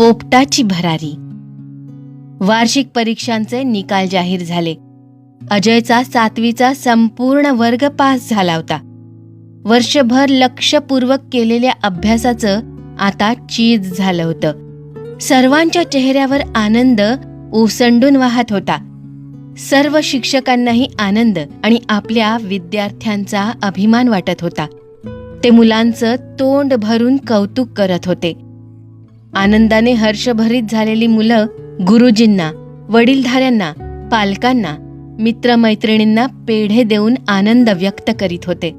पोपटाची भरारी. वार्षिक परीक्षांचे निकाल जाहीर झाले. अजयचा सातवीचा संपूर्ण वर्ग पास झाला होता. वर्षभर लक्षपूर्वक केलेल्या अभ्यासाचं आता चीज झालं होतं. सर्वांच्या चेहऱ्यावर आनंद ओसंडून वाहत होता. सर्व शिक्षकांनाही आनंद आणि आपल्या विद्यार्थ्यांचा अभिमान वाटत होता. ते मुलांचं तोंड भरून कौतुक करत होते. आनंदाने हर्षभरीत झालेली मुलं गुरुजींना वडीलधाऱ्यांना पालकांना मित्रमैत्रिणींना पेढे देऊन आनंद व्यक्त करीत होते.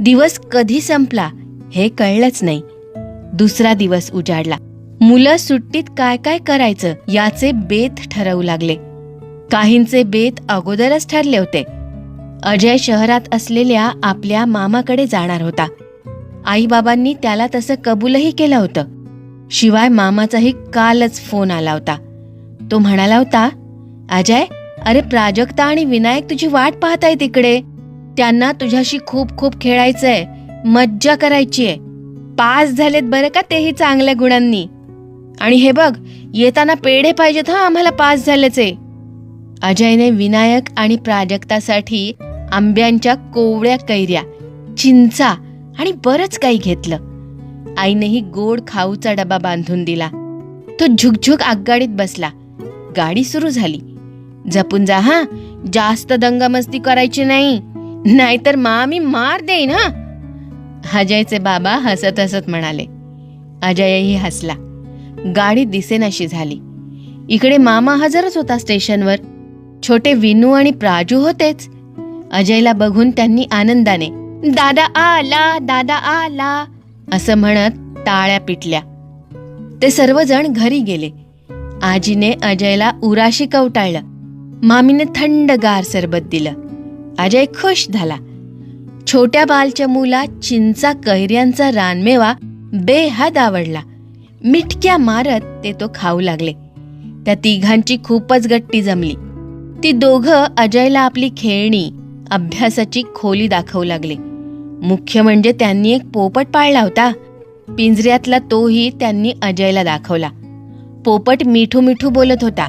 दिवस कधी संपला हे कळलंच नाही. दुसरा दिवस उजाडला. मुलं सुट्टीत काय काय करायचं याचे बेत ठरवू लागले. काहींचे बेत अगोदरच ठरले होते. अजय शहरात असलेल्या आपल्या मामाकडे जाणार होता. आईबाबांनी त्याला तसं कबूलही केलं होतं. शिवाय मामाचाही कालच फोन आला होता. तो म्हणाला होता अजय अरे प्राजक्ता आणि विनायक तुझी वाट पाहताय तिकडे. त्यांना तुझ्याशी खूप खूप खेळायचंय मज्जा करायचीय. पास झालेत बरं का तेही चांगल्या गुणांनी. आणि हे बघ येताना पेढे पाहिजेत हा आम्हाला पास झाल्याचे. अजयने विनायक आणि प्राजक्तासाठी आंब्यांच्या कोवळ्या कैऱ्या चिंचा आणि बरंच काही घेतलं. आईनेही गोड खाऊचा डबा बांधून दिला. तो झुकझुक आगगाडीत बसला. गाडी सुरू झाली. जपून जा हा. जास्त दंगामस्ती करायची नाही. नाहीतर मामी मार देईन हा. अजयचे बाबा हसत हसत म्हणाले. अजयही हसला. गाडी दिसेनाशी झाली. इकडे मामा हजरच होता स्टेशनवर. छोटे विनू आणि प्राजू होतेच. अजयला बघून त्यांनी आनंदाने दादा आला दादा आला. असं म्हणत टाळ्या पिटल्या. ते सर्वजण घरी गेले. आजीने अजयला उराशी कवटाळलं. मामीने थंडगार सरबत दिलं. अजय खुश झाला. छोट्या बालच्या मुला चिंचा कैऱ्यांचा रानमेवा बेहद आवडला. मिटक्या मारत ते तो खाऊ लागले. त्या तिघांची खूपच गट्टी जमली. ती दोघं अजयला आपली खेळणी अभ्यासाची खोली दाखवू लागली. मुख्य म्हणजे त्यांनी एक पोपट पाळला होता. पिंजऱ्यातला तोही त्यांनी अजयला दाखवला. पोपट मिठू मिठू बोलत होता.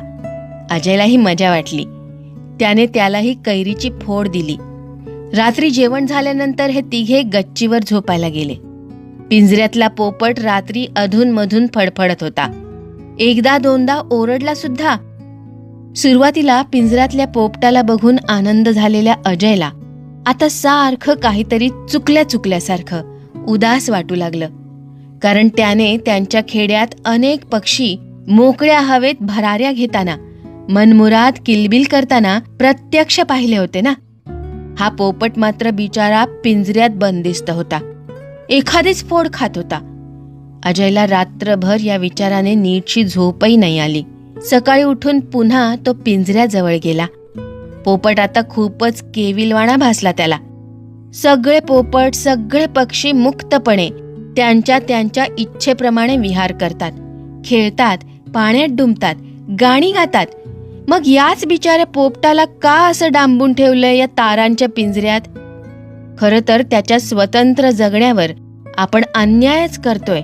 अजयलाही मजा वाटली. त्याने त्यालाही कैरीची फोड दिली. रात्री जेवण झाल्यानंतर हे तिघे गच्चीवर झोपायला गेले. पिंजऱ्यातला पोपट रात्री अधूनमधून फडफडत होता. एकदा दोनदा ओरडला सुद्धा. सुरुवातीला पिंजऱ्यातल्या पोपटाला बघून आनंद झालेल्या अजयला आता सारखं काहीतरी चुकल्या चुकल्यासारखं उदास वाटू लागलं. कारण त्याने त्यांच्या खेड्यात अनेक पक्षी मोकळ्या हवेत भराऱ्या घेताना मनमुराद किलबिल करताना प्रत्यक्ष पाहिले होते ना? हा पोपट मात्र बिचारा पिंजऱ्यात बंदिस्त होता. एखादीच फोड खात होता. अजयला रात्रभर या विचाराने नीटशी झोपही नाही आली. सकाळी उठून पुन्हा तो पिंजऱ्याजवळ गेला. पोपट आता खूपच केविलवाणा भासला त्याला. सगळे पोपट सगळे पक्षी मुक्तपणे त्यांच्या त्यांच्या इच्छेप्रमाणे विहार करतात. खेळतात पाण्यात डुंबतात गाणी गातात. मग याच बिचाऱ्या पोपटाला का असं डांबून ठेवलंय या तारांच्या पिंजऱ्यात? खरं तर त्याच्या स्वतंत्र जगण्यावर आपण अन्यायच करतोय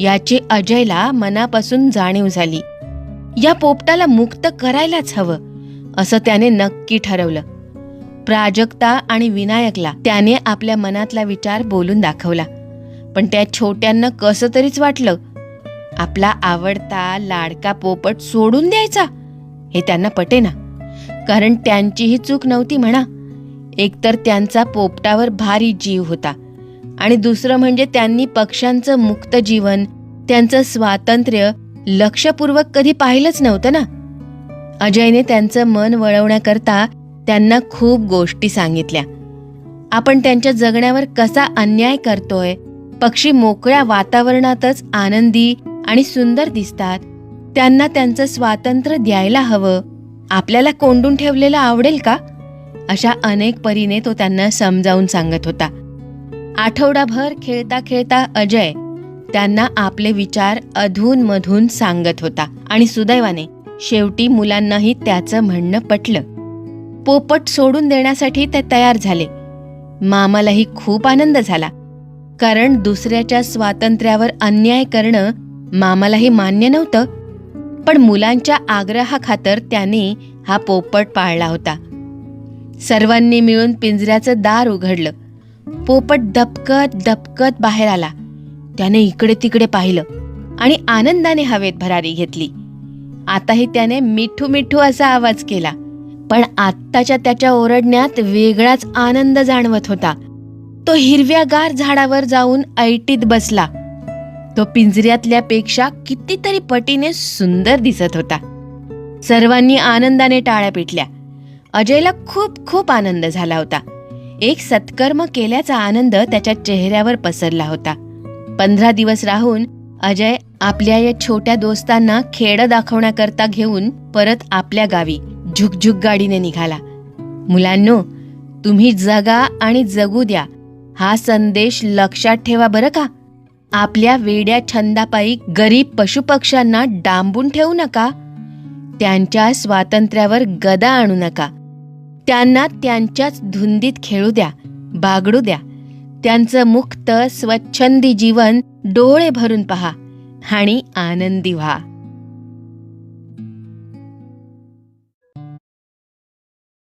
याची अजयला मनापासून जाणीव झाली. या पोपटाला मुक्त करायलाच हवं. असं त्याने नक्की ठरवलं. प्राजक्ता आणि विनायकला त्याने आपल्या मनातला विचार बोलून दाखवला. पण त्या छोट्यांना कसं तरीच वाटलं. आपला आवडता लाडका पोपट सोडून द्यायचा हे त्यांना पटेना कारण त्यांचीही चूक नव्हती म्हणा. एकतर त्यांचा पोपटावर भारी जीव होता. आणि दुसरं म्हणजे त्यांनी पक्ष्यांचं मुक्त जीवन त्यांचं स्वातंत्र्य लक्षपूर्वक कधी पाहिलंच नव्हतं ना. अजयने त्यांचं मन वळवण्याकरता त्यांना खूप गोष्टी सांगितल्या. आपण त्यांच्या जगण्यावर कसा अन्याय करतोय पक्षी मोकळ्या वातावरणातच आनंदी आणि सुंदर दिसतात त्यांना त्यांचं स्वातंत्र्य द्यायला हवं आपल्याला कोंडून ठेवलेलं आवडेल का? अशा अनेक परीने तो त्यांना समजावून सांगत होता. आठवडाभर खेळता खेळता अजय त्यांना आपले विचार अधूनमधून सांगत होता आणि सुदैवाने शेवटी मुलांनाही त्याचं म्हणणं पटलं. पोपट सोडून देण्यासाठी ते तयार झाले. मामालाही खूप आनंद झाला. कारण दुसऱ्याच्या स्वातंत्र्यावर अन्याय करणं मामालाही मान्य नव्हतं. पण मुलांच्या आग्रहाखातर त्याने हा पोपट पाळला होता. सर्वांनी मिळून पिंजऱ्याचं दार उघडलं. पोपट दपकत दपकत बाहेर आला. त्याने इकडे तिकडे पाहिलं आणि आनंदाने हवेत भरारी घेतली. आताही त्याने मिठू मिठू असा आवाज केला. पण आत्ताच्या त्याच्या ओरडण्यात वेगळाच आनंद जाणवत होता. तो हिरव्यागार झाडावर जाऊन ऐटीत बसला. तो पिंजऱ्यातल्या पेक्षा कितीतरी पटीने सुंदर दिसत होता. सर्वांनी आनंदाने टाळ्या पिटल्या. अजयला खूप खूप आनंद झाला होता. एक सत्कर्म केल्याचा आनंद त्याच्या चेहऱ्यावर पसरला होता. पंधरा दिवस राहून अजय आपल्या या छोट्या दोस्तांना खेड दाखवण्याकरता घेऊन परत आपल्या गावी झुकझुक गाडीने निघाला. मुलांनो तुम्ही जगा आणि जगू द्या. हा संदेश लक्षात ठेवा बरं का? आपल्या वेड्या छंदापायी गरीब पशुपक्ष्यांना डांबून ठेवू नका. त्यांच्या स्वातंत्र्यावर गदा आणू नका. त्यांना त्यांच्याच धुंदीत खेळू द्या बागडू द्या. त्यांचं मुक्त स्वच्छंदी जीवन डोळे भरून पहा. आणि आनंदी व्हा.